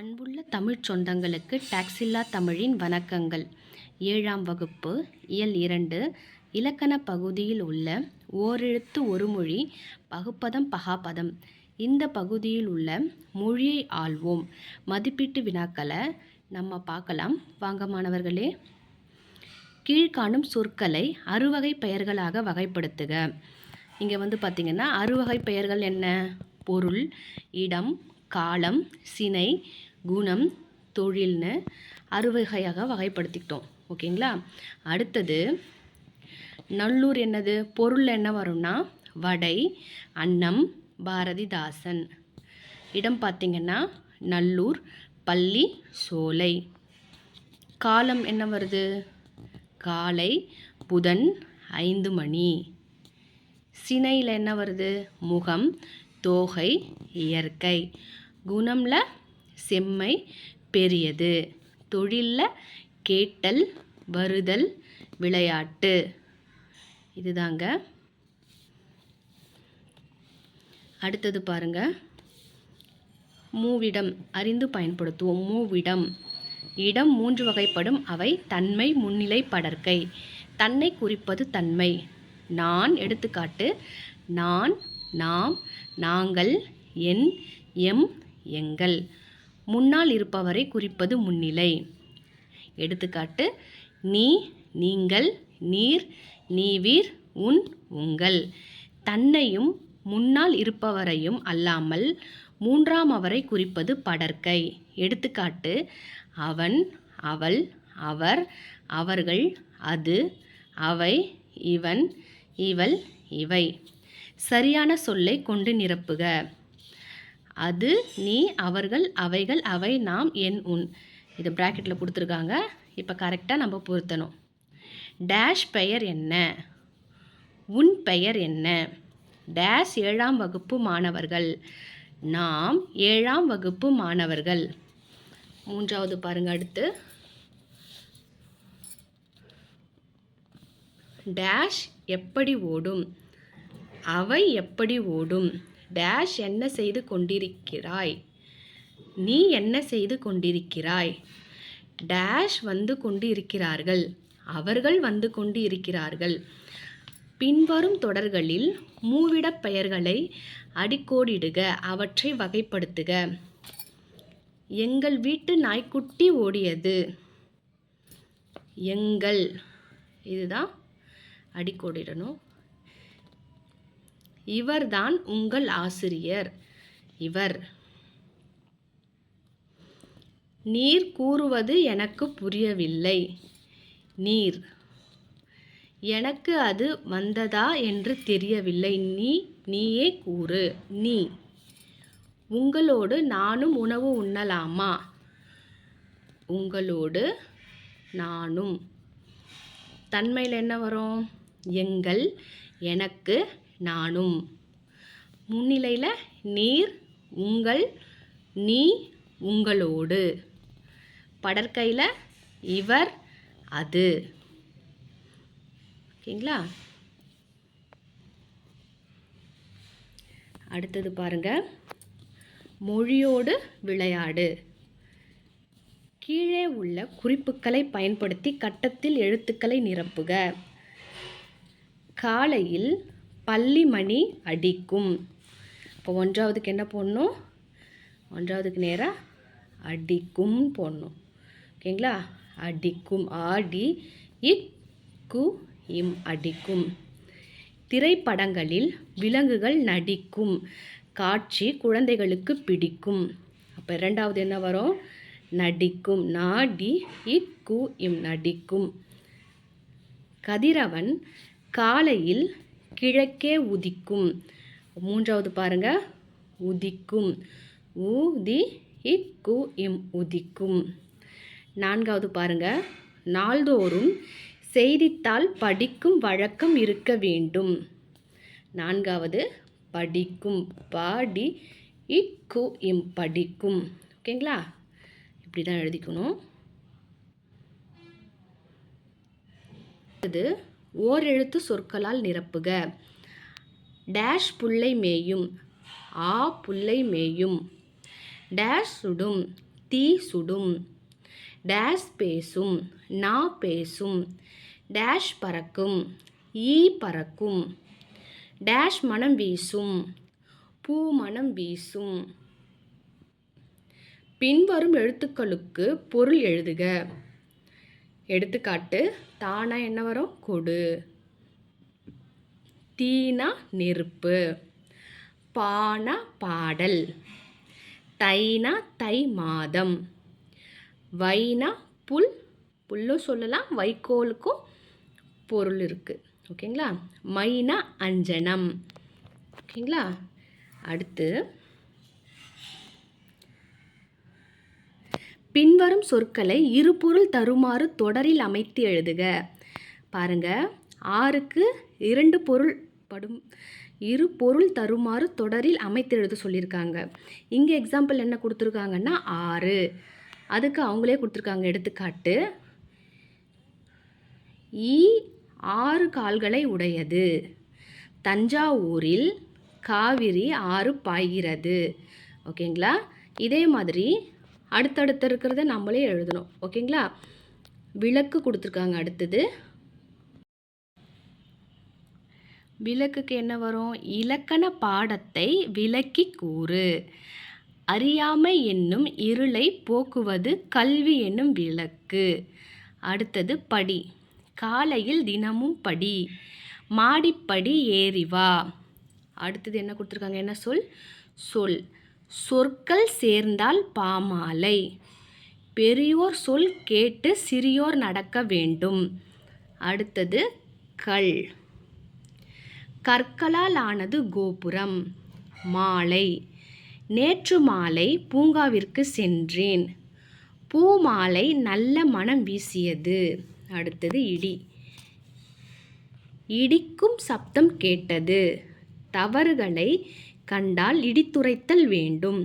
அன்புள்ள தமிழ்ச் சொந்தங்களுக்கு டாக்ஸில்லா தமிழின் வணக்கங்கள். ஏழாம் வகுப்பு இயல் இரண்டு இலக்கண பகுதியில் உள்ள ஓரெழுத்து ஒரு மொழி பகுப்பதம் பகாபதம். இந்த பகுதியில் உள்ள மொழியை ஆள்வோம். மதிப்பீட்டு வினாக்களை நம்ம பார்க்கலாம். வாங்க மாணவர்களே. கீழ்காணும் சொற்களை அறுவகை பெயர்களாக வகைப்படுத்துக. இங்கே வந்து பார்த்திங்கன்னா அறுவகை பெயர்கள் என்ன? பொருள் இடம் காலம் சினை குணம் தொழில்னு அறுவகையாக வகைப்படுத்திக்கிட்டோம். ஓகேங்களா? அடுத்தது நல்லூர் என்னது? பொருள் என்ன வரும்னா வடை அன்னம் பாரதிதாசன். இடம் பார்த்திங்கன்னா நல்லூர் பள்ளி சோலை. காலம் என்ன வருது? காலை புதன் ஐந்து மணி. சினையில் என்ன வருது? முகம் தோகை இயற்கை. குணமில் செம்மை பெரியது. தொழிலில் கேட்டல் வருதல் விளையாட்டு. இதுதாங்க. அடுத்தது பாருங்க. மூவிடம் அறிந்து பயன்படுத்துவோம். மூவிடம். இடம் மூன்று வகைப்படும். அவை தன்மை முன்னிலை படர்க்கை தன்னை குறிப்பது தன்மை. நான் எடுத்துக்காட்டு நான் நாம் நாங்கள் என் எம் எங்கள். முன்னால் இருப்பவரை குறிப்பது முன்னிலை. எடுத்துக்காட்டு நீ நீங்கள் நீர் நீவீர் உன் உங்கள். தன்னையும் முன்னால் இருப்பவரையும் அல்லாமல் மூன்றாம் அவரை குறிப்பது படர்க்கை எடுத்துக்காட்டு அவன் அவள் அவர் அவர்கள் அது அவை இவன் இவள் இவை. சரியான சொல்லை கொண்டு நிரப்புக. அது நீ அவர்கள் அவைகள் அவை நாம் என் உன். இது ப்ராக்கெட்டில் கொடுத்துருக்காங்க. இப்போ கரெக்டாக நம்ம பொருத்தணும். டேஷ் பெயர் என்ன? உன் பெயர் என்ன? டேஷ் ஏழாம் வகுப்பு மாணவர்கள். நாம் ஏழாம் வகுப்பு மாணவர்கள். மூன்றாவது பாருங்க அடுத்து. டேஷ் எப்படி ஓடும்? அவை எப்படி ஓடும்? டேஷ் என்ன செய்து கொண்டிருக்கிறாய்? நீ என்ன செய்து கொண்டிருக்கிறாய்? டேஷ் வந்து கொண்டு இருக்கிறார்கள் அவர்கள் வந்து கொண்டு இருக்கிறார்கள் பின்வரும் தொடர்களில் மூவிடப் பெயர்களை அடிக்கோடிடுக அவற்றை வகைப்படுத்துக. எங்கள் வீட்டு நாய்க்குட்டி ஓடியது. எங்கள் இதுதான். அடிக்கோடிடணும். இவர்தான் உங்கள் ஆசிரியர். இவர். நீர் கூறுவது எனக்கு புரியவில்லை. நீர். எனக்கு அது வந்ததா என்று தெரியவில்லை. நீ நீயே கூறு. நீ. உங்களோடு நானும் உணவு உண்ணலாமா? உங்களோடு நானும். தன்மையில் என்ன வரும்? எங்கள் எனக்கு நானும். முன்னிலையில் நீர் உங்கள் நீ உங்களோடு. படற்கையில் இவர் அது. ஓகேங்களா? அடுத்தது பாருங்க. மொழியோடு விளையாடு. கீழே உள்ள குறிப்புகளை பயன்படுத்தி கட்டத்தில் எழுத்துக்களை நிரப்புக. காலையில் பள்ளி மணி அடிக்கும். இப்போ ஒன்றாவதுக்கு என்ன போடணும்? ஒன்றாவதுக்கு நேராக அடிக்கும் போடணும். ஓகேங்களா? அடிக்கும். ஆடி இ கு இம் அடிக்கும். திரைப்படங்களில் விலங்குகள் நடிக்கும். காட்சி குழந்தைகளுக்கு பிடிக்கும். அப்போ இரண்டாவது என்ன வரும்? நடிக்கும். நாடி இக்கு இம் நடிக்கும். கதிரவன் காலையில் கிழக்கே உதிக்கும். மூன்றாவது பாருங்க. உதிக்கும். ஊதி இக்கு இம் உதிக்கும். நான்காவது பாருங்க. நாள்தோறும் செய்தித்தாள் படிக்கும் வழக்கம் இருக்க வேண்டும். நான்காவது படிக்கும். பாடி இக்கு இம் படிக்கும். ஓகேங்களா? இப்படி தான் எழுதிக்கணும். அது ஓரெழுத்து சொற்களால் நிரப்புக. டேஷ் புல்லை மேயும் ஆ புல்லை மேயும். டேஷ் சுடும் தீ சுடும். டேஷ் பேசும் நா பேசும். டேஷ் பறக்கும் ஈ பறக்கும். டேஷ் மனம் வீசும் பூ மனம் வீசும். பின்வரும் எழுத்துக்களுக்கு பொருள் எழுதுக. எடுத்துக்காட்டு தானா என்ன வரும்? கொடு. தீனா நெருப்பு. பானா பாடல். தைனா தை மாதம். வைனா புல். புல்லும் சொல்லலாம் வைக்கோலுக்கும் பொருள் இருக்குது ஓகேங்களா? மைனா அஞ்சனம். ஓகேங்களா? அடுத்து பின்வரும் சொற்களை இருபொருள் தருமாறு தொடரில் அமைத்து எழுதுக. பாருங்க. ஆறுக்கு இரண்டு பொருள் படும் இரு பொருள் தருமாறு தொடரில் அமைத்து எழுத சொல்லியிருக்காங்க. இங்கே எக்ஸாம்பிள் என்ன கொடுத்துருக்காங்கன்னா ஆறு. அதுக்கு அவங்களே கொடுத்துருக்காங்க எடுத்துக்காட்டு. ஈ ஆறு கால்களை உடையது. தஞ்சாவூரில் காவிரி ஆறு பாய்கிறது. ஓகேங்களா? இதே மாதிரி அடுத்தடுத்து இருக்கிறத நம்மளே எழுதணும். ஓகேங்களா? விளக்கு கொடுத்துருக்காங்க அடுத்தது. விளக்குக்கு என்ன வரும்? இலக்கண பாடத்தை விளக்கி கூறு. அறியாமை என்னும் இருளை போக்குவது கல்வி என்னும் விளக்கு. அடுத்தது படி. காலையில் தினமும் படி. மாடிப்படி ஏறி வா. அடுத்தது என்ன கொடுத்துருக்காங்க? என்ன சொல்? சொல். சொற்கள் சேர்ந்தால் பாமாலை. பெரியோர் சொல் கேட்டு சிறியோர் நடக்க வேண்டும். அடுத்தது கல். கற்களால் ஆனது கோபுரம். மாலை. நேற்று மாலை பூங்காவிற்கு சென்றேன். பூ மாலை நல்ல மனம் வீசியது. அடுத்தது இடி. இடிக்கும் சப்தம் கேட்டது. தவறுகளை கண்டால் இடித்துரைத்தல் வேண்டும்.